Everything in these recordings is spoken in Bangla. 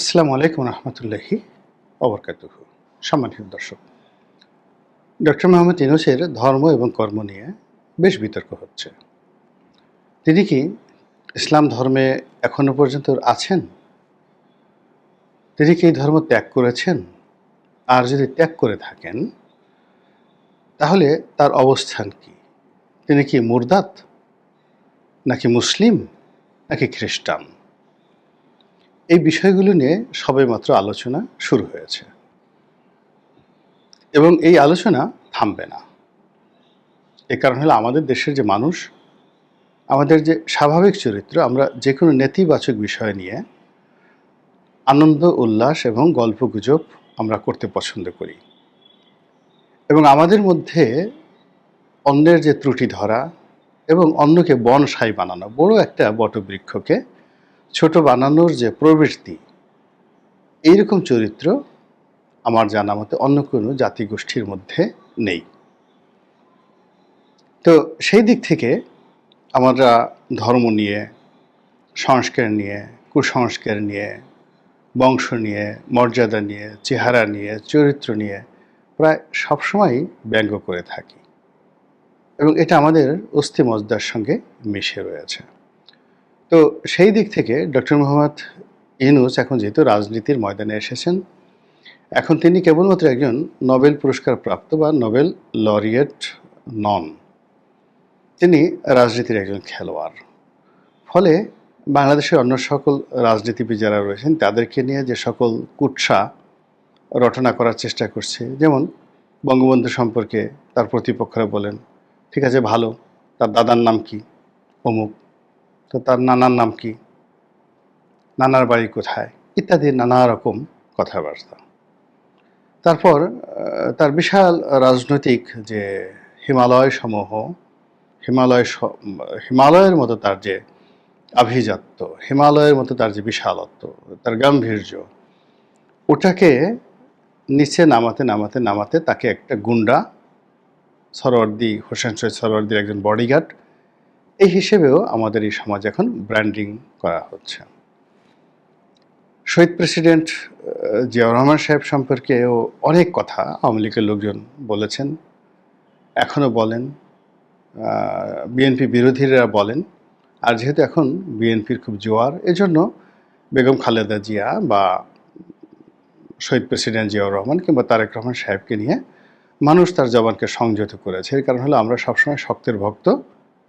আসসালামু আলাইকুম রহমতুল্লাহি অবরকাতুহ সম্মানিত দর্শক, ডক্টর মোহাম্মদ ইউনুসের ধর্ম এবং কর্ম নিয়ে বেশ বিতর্ক হচ্ছে। তিনি কি ইসলাম ধর্মে এখনও পর্যন্ত আছেন? তিনি কি এই ধর্ম ত্যাগ করেছেন? আর যদি ত্যাগ করে থাকেন, তাহলে তার অবস্থান কি? তিনি কি মুরদাত নাকি মুসলিম নাকি খ্রিস্টান? এই বিষয়গুলো নিয়ে সবেমাত্র আলোচনা শুরু হয়েছে। এবং এই আলোচনা থামবে না। এ কারণ হলো আমাদের দেশের যে মানুষ, আমাদের যে স্বাভাবিক চরিত্র, আমরা যে কোনো নেতিবাচক বিষয় নিয়ে আনন্দ, উল্লাস এবং গল্প গুজব আমরা করতে পছন্দ করি। এবং আমাদের মধ্যে অন্যের যে ত্রুটি ধরা এবং অন্যকে বনসাই বানানো, বড় একটা বটবৃক্ষকে ছোট বানানোর যে প্রবৃত্তি, এইরকম চরিত্র আমার জানা মতে অন্য কোনো জাতিগোষ্ঠীর মধ্যে নেই। তো সেই দিক থেকে আমরা ধর্ম নিয়ে, সংস্কার নিয়ে, কুসংস্কার নিয়ে, বংশ নিয়ে, মর্যাদা নিয়ে, চেহারা নিয়ে, চরিত্র নিয়ে প্রায় সবসময়ই ব্যঙ্গ করে থাকি। এবং এটা আমাদের অস্থি মজদার সঙ্গে মিশে রয়েছে। তো সেই দিক থেকে ডক্টর মোহাম্মদ ইনুস এখন যেহেতু রাজনীতির ময়দানে এসেছেন, এখন তিনি কেবলমাত্র একজন নোবেল পুরস্কার প্রাপ্ত বা নোবেল লরিয়েট নন। তিনি রাজনীতির একজন খেলোয়াড়। ফলে বাংলাদেশের অন্য সকল রাজনীতিবিদ যারা রয়েছেন, তাদেরকে নিয়ে যে সকল কুৎসা রটনা করার চেষ্টা করছে, যেমন বঙ্গবন্ধু সম্পর্কে তার প্রতিপক্ষরা বলেন, ঠিক আছে, ভালো, তার দাদার নাম কি? অমুক তো তার নানার নাম কি? নানার বাড়ি কোথায়? ইত্যাদি নানা রকম কথাবার্তা। তারপর তার বিশাল রাজনৈতিক যে হিমালয় সমূহ হিমালয় হিমালয়ের মতো তার যে আভিজাত্য, হিমালয়ের মতো তার যে বিশালত্ব, তার গাম্ভীর্য, ওটাকে নিচে নামাতে নামাতে নামাতে তাকে একটা গুন্ডা সরওয়ার্দি হোসেন সৈয়দ সরওয়ার্দির একজন বডিগার্ড এই হিসেবেও আমাদের এই সমাজ এখন ব্র্যান্ডিং করা হচ্ছে। শহীদ প্রেসিডেন্ট জিয়াউর রহমান সাহেব সম্পর্কেও অনেক কথা আওয়ামী লীগের লোকজন বলেছেন। এখনও বলেন বিএনপি বিরোধীরা বলেন। আর যেহেতু এখন বিএনপির খুব জোয়ার, এজন্য বেগম খালেদা জিয়া বা শহীদ প্রেসিডেন্ট জিয়াউর রহমান কিংবা তারেক রহমান সাহেবকে নিয়ে মানুষ তার জবানকে সংযত করেছে। এর কারণ হলো আমরা সবসময় শক্তের ভক্ত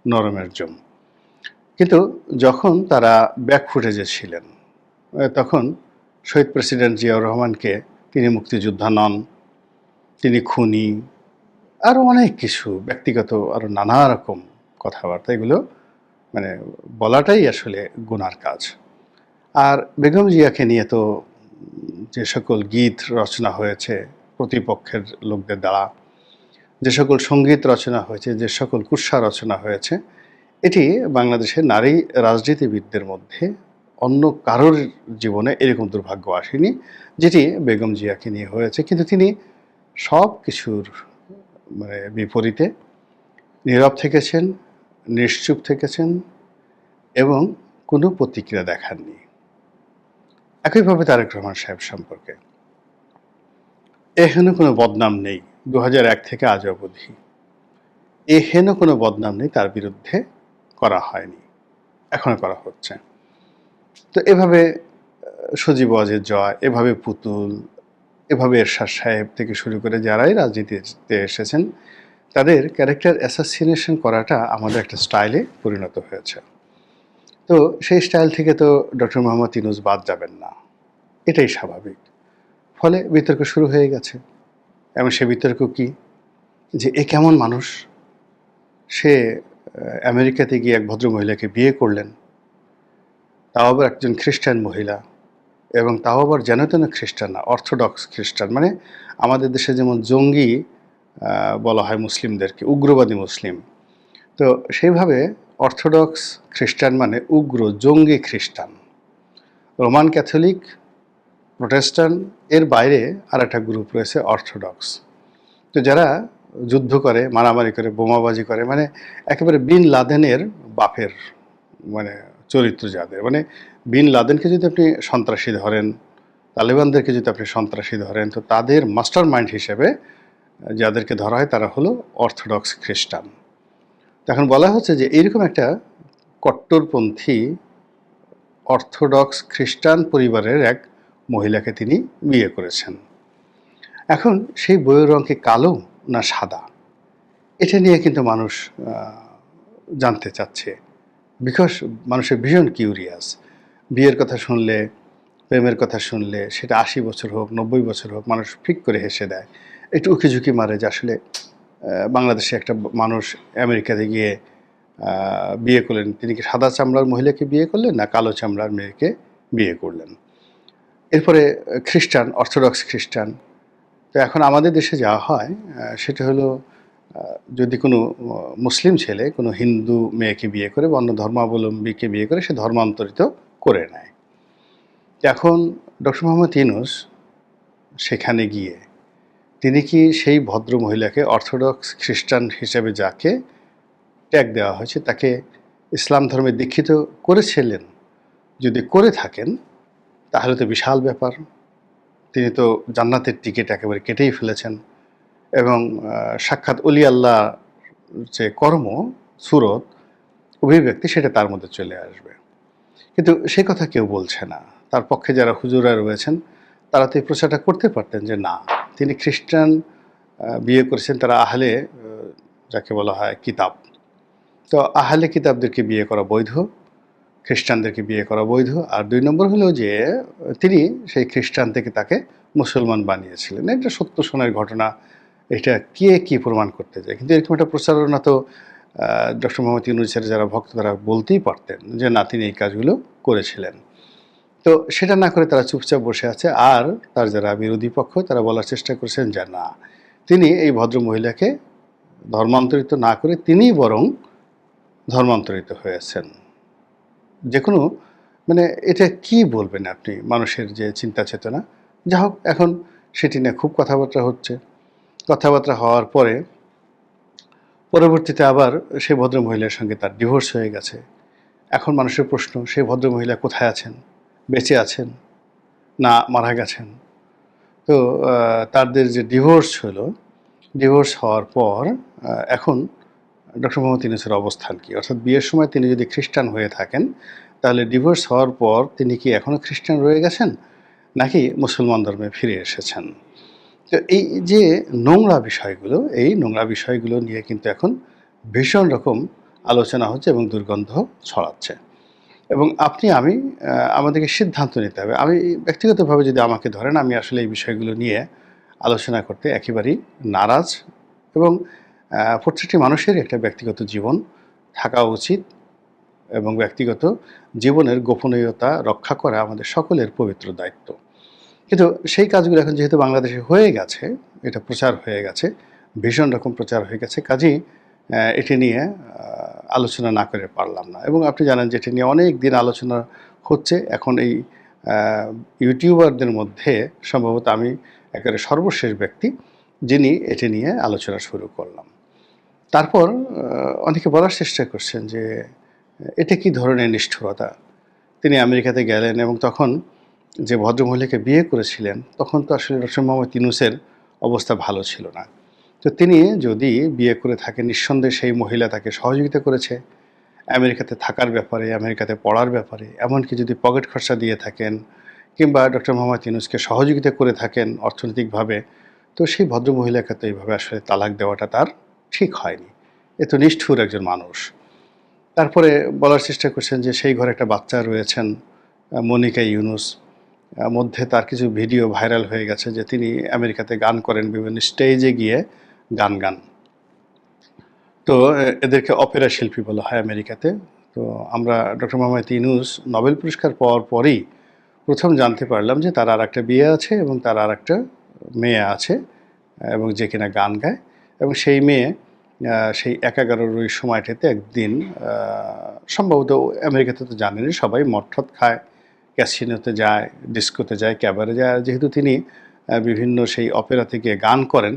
নরমের জম কিন্তু যখন তারা ব্যাক ফুটেজে ছিলেন তখন শহীদ প্রেসিডেন্ট জিয়াউর রহমানকে তিনি মুক্তিযোদ্ধা নন, তিনি খুনি আরও অনেক কিছু, ব্যক্তিগত আরও নানা রকম কথাবার্তা, এগুলো মানে বলাটাই আসলে গুনার কাজ। আর বেগম জিয়াকে নিয়ে তো যে সকল গীত রচনা হয়েছে প্রতিপক্ষের লোকদের দ্বারা যে সকল সংগীত রচনা হয়েছে, যে সকল কুৎসা রচনা হয়েছে, এটি বাংলাদেশের নারী রাজনীতিবিদদের মধ্যে অন্য কারোর জীবনে এরকম দুর্ভাগ্য আসেনি, যেটি বেগম জিয়াকে নিয়ে হয়েছে। কিন্তু তিনি সব কিছুর মানে বিপরীতে নীরব থেকেছেন, নিশ্চুপ থেকেছেন এবং কোনো প্রতিক্রিয়া দেখাননি। একইভাবে তারেক রহমান সাহেব সম্পর্কে। এহেন কোনো বদনাম নেই। দু থেকে আজ অবধি। এ হেন কোনো বদনাম নেই, তার বিরুদ্ধে করা হয়নি। এখনও করা হচ্ছে। তো এভাবে সজীব ওয়াজের জয়, এভাবে পুতুল, এভাবে এরশাদ সাহেব থেকে শুরু করে যারাই রাজনীতিতে এসেছেন, তাদের ক্যারেক্টার অ্যাসাসিনেশন করাটা আমাদের একটা স্টাইলে পরিণত হয়েছে। তো সেই স্টাইল থেকে তো ডক্টর মোহাম্মদ ইনুস বাদ যাবেন না। এটাই স্বাভাবিক। ফলে বিতর্ক শুরু হয়ে গেছে। এবং সে বিতর্ক কি? যে এ কেমন মানুষ? সে আমেরিকাতে গিয়ে এক ভদ্র মহিলাকে বিয়ে করলেন। তাও আবার একজন খ্রিস্টান মহিলা এবং তাও আবার যেন তেন খ্রিস্টান না, অর্থোডক্স খ্রিস্টান। মানে আমাদের দেশে যেমন জঙ্গি বলা হয় মুসলিমদেরকে, উগ্রবাদী মুসলিম। তো সেইভাবে অর্থোডক্স খ্রিস্টান মানে উগ্র জঙ্গি খ্রিস্টান। রোমান ক্যাথলিক প্রোটেস্টান এর বাইরে আর একটা গ্রুপ রয়েছে অর্থোডক্স তো যারা যুদ্ধ করে, মারামারি করে, বোমাবাজি করে মানে একেবারে বিন লাদেনের বাপের মানে চরিত্র যাদের। মানে বিন লাদেনকে যদি আপনি সন্ত্রাসী ধরেন, তালেবানদেরকে যদি আপনি সন্ত্রাসী ধরেন, তো তাদের মাস্টার মাইন্ড হিসেবে যাদেরকে ধরা হয়, তারা হলো অর্থোডক্স খ্রিস্টান। এখন বলা হচ্ছে যে এইরকম একটা কট্টরপন্থী অর্থোডক্স খ্রিস্টান পরিবারের এক মহিলাকে তিনি বিয়ে করেছেন। এখন সেই বইয়ের রং কি কালো না সাদা? এটা নিয়ে কিন্তু মানুষ জানতে চাচ্ছে। বিকজ মানুষের ভীষণ কিউরিয়াস বিয়ের কথা শুনলে, প্রেমের কথা শুনলে, সেটা আশি বছর হোক, নব্বই বছর হোক, মানুষ ফিক করে হেসে দেয়। একটু উকি ঝুঁকি মারে যে আসলে বাংলাদেশে একটা মানুষ আমেরিকাতে গিয়ে বিয়ে করলেন। তিনি কি সাদা চামড়ার মহিলাকে বিয়ে করলেন না কালো চামড়ার মেয়েকে বিয়ে করলেন? এরপরে খ্রিস্টান, অর্থোডক্স খ্রিস্টান। তো এখন আমাদের দেশে যা হয় সেটা হলো যদি কোনো মুসলিম ছেলে কোনো হিন্দু মেয়েকে বিয়ে করে, বা অন্য ধর্মাবলম্বীকে বিয়ে করে, সে ধর্মান্তরিত করে নেয়। এখন ডক্টর মোহাম্মদ ইনুস সেখানে গিয়ে, তিনি কি সেই ভদ্র মহিলাকে অর্থোডক্স খ্রিস্টান হিসেবে যাকে ট্যাগ দেওয়া হয়েছে, তাকে ইসলাম ধর্মে দীক্ষিত করেছিলেন, যদি করে থাকেন তাহলে তো বিশাল ব্যাপার। তিনি তো জান্নাতের টিকিট একেবারে কেটেই ফেলেছেন। এবং সাক্ষাৎ অলি আল্লাহ যে কর্ম, সুরত, অভিব্যক্তি সেটা তার মধ্যে চলে আসবে। কিন্তু সে কথা কেউ বলছে না। তার পক্ষে যারা হুজুরা রয়েছেন, তারা তো এই প্রচারটা করতে পারতেন যে না, তিনি খ্রিস্টান বিয়ে করেছেন তারা আহলে যাকে বলা হয় কিতাব। তো আহলে কিতাবদেরকে বিয়ে করা বৈধ? খ্রিস্টানদেরকে বিয়ে করা বৈধ। আর দুই নম্বর হলো যে, তিনি সেই খ্রিস্টান থেকে তাকে মুসলমান বানিয়েছিলেন। এটা সত্য সোনার ঘটনা। এটা কে কি প্রমাণ করতে যায় কিন্তু এরকম একটা প্রচারণা তো ডক্টর মোহাম্মদ ইউনুসের যারা ভক্ত, তারা বলতেই পারতেন যে, না, তিনি এই কাজগুলো করেছিলেন। তো সেটা না করে তারা চুপচাপ বসে আছে। আর তার যারা বিরোধী পক্ষ, তারা বলার চেষ্টা করছেন যে, না, তিনি এই ভদ্র মহিলাকে ধর্মান্তরিত না করে, তিনিই বরং ধর্মান্তরিত হয়েছেন। যে কোনো মানে এটা কি বলবেন আপনি মানুষের যে চিন্তা চেতনা? যা হোক, এখন সেটি নিয়ে খুব কথাবার্তা হচ্ছে। কথাবার্তা হওয়ার পরে, পরবর্তীতে আবার সেই ভদ্র মহিলার সঙ্গে তার ডিভোর্স হয়ে গেছে। এখন মানুষের প্রশ্ন, সেই ভদ্র মহিলা কোথায় আছেন? বেঁচে আছেন? না, মারা গেছেন? তো তাদের যে ডিভোর্স হলো ডিভোর্স হওয়ার পর এখন ডক্টর মোহাম্মদ ইউনুসের অবস্থান কি? অর্থাৎ বিয়ের সময় তিনি যদি খ্রিস্টান হয়ে থাকেন, তাহলে ডিভোর্স হওয়ার পর তিনি কি এখনও খ্রিস্টান রয়ে গেছেন? নাকি মুসলমান ধর্মে ফিরে এসেছেন? তো এই যে নোংরা বিষয়গুলো, এই নোংরা বিষয়গুলো নিয়ে কিন্তু এখন ভীষণ রকম আলোচনা হচ্ছে এবং দুর্গন্ধ ছড়াচ্ছে। এবং আপনি, আমি আমাদেরকে সিদ্ধান্ত নিতে হবে। আমি ব্যক্তিগতভাবে যদি আমাকে ধরেন, আমি আসলে এই বিষয়গুলো নিয়ে আলোচনা করতে একেবারেই নারাজ এবং প্রত্যেকটি মানুষের একটা ব্যক্তিগত জীবন থাকা উচিত এবং ব্যক্তিগত জীবনের গোপনীয়তা রক্ষা করা আমাদের সকলের পবিত্র দায়িত্ব। কিন্তু সেই কাজগুলো এখন যেহেতু বাংলাদেশে হয়ে গেছে, এটা প্রচার হয়ে গেছে, ভীষণ রকম প্রচার হয়ে গেছে, কাজেই এটি নিয়ে আলোচনা না করে পারলাম না। এবং আপনি জানেন যে এটি নিয়ে অনেক দিন আলোচনা হচ্ছে। এখন এই ইউটিউবারদের মধ্যে সম্ভবত আমি একেবারে সর্বশেষ ব্যক্তি যিনি এটি নিয়ে আলোচনা শুরু করলাম। তারপর অনেকে বলার চেষ্টা করছেন যে, এটা কি ধরনের নিষ্ঠুরতা? তিনি আমেরিকাতে গেলেন এবং তখন যে ভদ্রমহিলাকে বিয়ে করেছিলেন, তখন তো আসলে ডক্টর মোহাম্মদ ইউনুসের অবস্থা ভালো ছিল না। তো তিনি যদি বিয়ে করে থাকেন, নিঃসন্দেহে সেই মহিলা তাকে সহযোগিতা করেছে। আমেরিকাতে থাকার ব্যাপারে, আমেরিকাতে পড়ার ব্যাপারে, এমনকি যদি পকেট খরচা দিয়ে থাকেন কিংবা ডক্টর মোহাম্মদ ইউনুসকে সহযোগিতা করে থাকেন অর্থনৈতিকভাবে, তো সেই ভদ্রমহিলাকে তো এইভাবে আসলে তালাক দেওয়াটা তার ঠিক হয়নি। এ তো নিষ্ঠুর একজন মানুষ। তারপরে বলার চেষ্টা করছেন যে সেই ঘরে একটা বাচ্চা রয়েছেন মনিকা ইউনুস। মধ্যে তার কিছু ভিডিও ভাইরাল হয়ে গেছে যে তিনি আমেরিকাতে গান করেন, বিভিন্ন স্টেজে গিয়ে গান গান। তো এদেরকে অপেরা শিল্পী বলা হয় আমেরিকাতে। তো আমরা ডক্টর মোহাম্মদ ইউনুস নোবেল পুরস্কার পাওয়ার পরেই প্রথম জানতে পারলাম যে তার আর একটা বিয়ে আছে এবং তার আর একটা মেয়ে আছে, এবং যে কিনা গান গায়। এবং সেই মেয়ে সেই একাগারোর সময়টাতে একদিন সম্ভবত আমেরিকাতে তো জানেনই সবাই মঠত খায়, ক্যাসিনোতে যায়, ডিস্কোতে যায়, ক্যাবারে যায়। যেহেতু তিনি বিভিন্ন সেই অপেরাতে গিয়ে গান করেন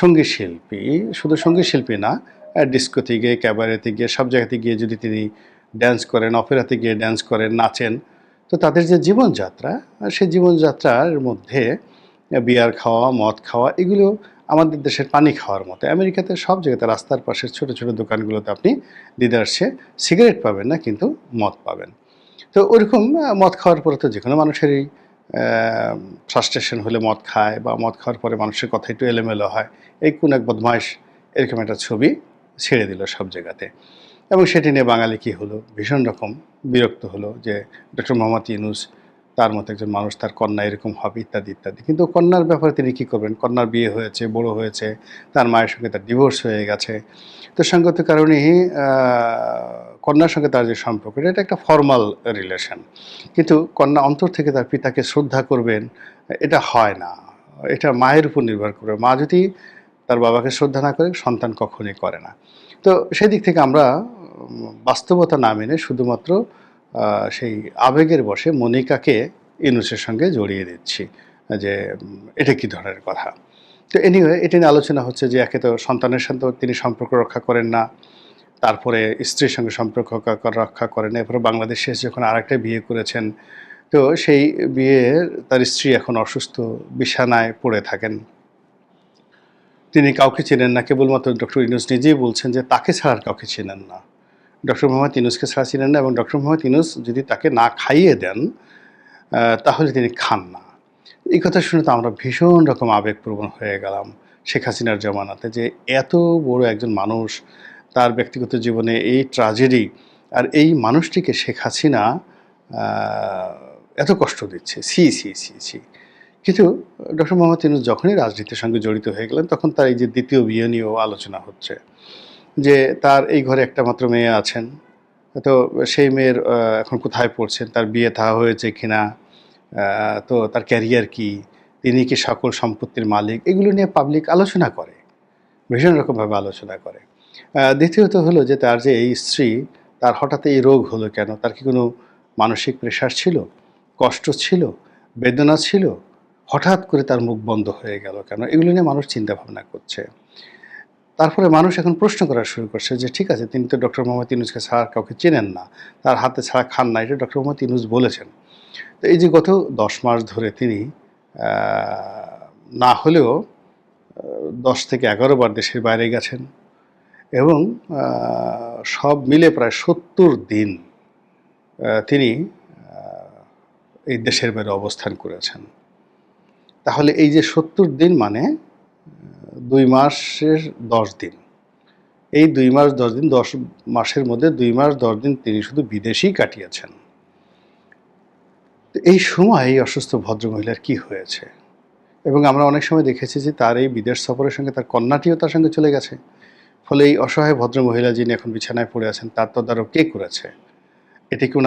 সংগীত শিল্পী, শুধু সংগীত শিল্পী না ডিস্কোতে গিয়ে, ক্যাবারেতে গিয়ে, সব জায়গাতে গিয়ে যদি তিনি ড্যান্স করেন, অপেরাতে গিয়ে ড্যান্স করেন, নাচেন, তো তাদের যে জীবনযাত্রা, সেই জীবনযাত্রার মধ্যে বিয়ার খাওয়া, মদ খাওয়া, এগুলো আমাদের দেশের পানি খাওয়ার মতো। আমেরিকাতে সব জায়গাতে রাস্তার পাশের ছোট ছোট দোকানগুলোতে আপনি দিদার্সে সিগারেট পাবেন না, কিন্তু মদ পাবেন। তো ওরকম মদ খাওয়ার পরে তো যে কোনো মানুষেরই ফ্রাস্ট্রেশন হলে মদ খায় বা মদ খাওয়ার পরে মানুষের কথা একটু এলোমেলো হয়, এই কোন এক বদমাইশ এরকম একটা ছবি ছেড়ে দিল সব জায়গাতে। এবং সেটি নিয়ে বাঙালি কী হলো? ভীষণ রকম বিরক্ত হলো যে ডক্টর মোহাম্মদ ইউনুস তার মতো একজন মানুষ, তার কন্যা এরকম হবে, ইত্যাদি ইত্যাদি। কিন্তু কন্যার ব্যাপারে তিনি কী করবেন? কন্যার বিয়ে হয়েছে, বড় হয়েছে, তার মায়ের সঙ্গে তার ডিভোর্স হয়ে গেছে। তো সঙ্গত কারণেই কন্যার সঙ্গে তার যে সম্পর্ক, এটা একটা ফর্মাল রিলেশন কিন্তু কন্যা অন্তর থেকে তার পিতাকে শ্রদ্ধা করবেন, এটা হয় না। এটা মায়ের উপর নির্ভর করবে। মা যদি তার বাবাকে শ্রদ্ধা না করে, সন্তান কখনোই করে না। তো সেই দিক থেকে আমরা বাস্তবতা না মেনে শুধুমাত্র সেই আবেগের বসে মনিকাকে ইনুসের সঙ্গে জড়িয়ে দিচ্ছি, যে এটা কি ধরনের কথা? তো এনিওয়ে এটি নিয়ে আলোচনা হচ্ছে যে, একে তো সন্তানের সাথে তিনি সম্পর্ক রক্ষা করেন না, তারপরে স্ত্রীর সঙ্গে সম্পর্ক রক্ষা করেন, এরপরে বাংলাদেশে যখন আরেকটা বিয়ে করেছেন, তো সেই বিয়ে তার স্ত্রী এখন অসুস্থ, বিছানায় পড়ে থাকেন। তিনি কাউকে চেনেন না, কেবলমাত্র ডক্টর ইনুস নিজেই বলছেন যে, তাকে ছাড়া আর কাউকে চেনেন না। ডক্টর মোহাম্মদ ইনুসকে ছাড়া চিনেন না এবং ডক্টর মোহাম্মদ ইনুস যদি তাকে না খাইয়ে দেন তাহলে তিনি খান না। এই কথা শুনে তো আমরা ভীষণ রকম আবেগপ্রবণ হয়ে গেলাম শেখ হাসিনার জমানাতে যে এত বড় একজন মানুষ তার ব্যক্তিগত জীবনে এই ট্রাজেডি আর এই মানুষটিকে শেখ হাসিনা এত কষ্ট দিচ্ছে। সি সি সি সি কিন্তু ডক্টর মোহাম্মদ ইউনুস যখনই রাজনীতির সঙ্গে জড়িত হয়ে গেলেন, তখন তার এই যে দ্বিতীয় বিয়ে নিয়েও আলোচনা হচ্ছে। যে তার এই ঘরে একটা মাত্র মেয়ে আছেন। তো সেই মেয়ের এখন কোথায় পড়ছেন? তার বিয়ে থা হয়েছে কিনা? তো তার ক্যারিয়ার কি? তিনি কি সকল সম্পত্তির মালিক? এগুলো নিয়ে পাবলিক আলোচনা করে, ভীষণ রকমভাবে আলোচনা করে। দ্বিতীয়ত হলো যে তার যে এই স্ত্রী, তার হঠাৎ এই রোগ হলো কেন? তার কি কোনো মানসিক প্রেশার ছিল? কষ্ট ছিল? বেদনা ছিল? হঠাৎ করে তার মুখ বন্ধ হয়ে গেল কেন? এগুলো নিয়ে মানুষ চিন্তা ভাবনা করছে। তারপরে মানুষ এখন প্রশ্ন করা শুরু করছে যে, ঠিক আছে, তিনি তো ডক্টর মোহাম্মদ ইউনুসকে ছাড়া কাউকে চেনেন না। তার হাতে ছাড়া খান না। এটা ডক্টর মোহাম্মদ ইউনুস বলেছেন। তো এই যে গত দশ মাস ধরে তিনি না হলেও দশ থেকে এগারো বার দেশের বাইরে গেছেন এবং সব মিলে প্রায় সত্তর দিন তিনি এই দেশের বাইরে অবস্থান করেছেন। তাহলে এই যে সত্তর দিন মানে দুই মাসের দশ দিন। এই দুই মাস দশ দিন, দশ মাসের মধ্যে দুই মাস দশ দিন তিনি শুধু বিদেশেই কাটিয়েছেন। এই সময় এই অসুস্থ ভদ্রমহিলার কি হয়েছে? এবং আমরা অনেক সময় দেখেছি যে তার এই বিদেশ সফরের সঙ্গে তার কন্যাটিও তার সঙ্গে চলে গেছে। ফলে এই অসহায় ভদ্রমহিলা যিনি এখন বিছানায় পড়ে আছেন, তার তদারক কে করেছে? এটি কি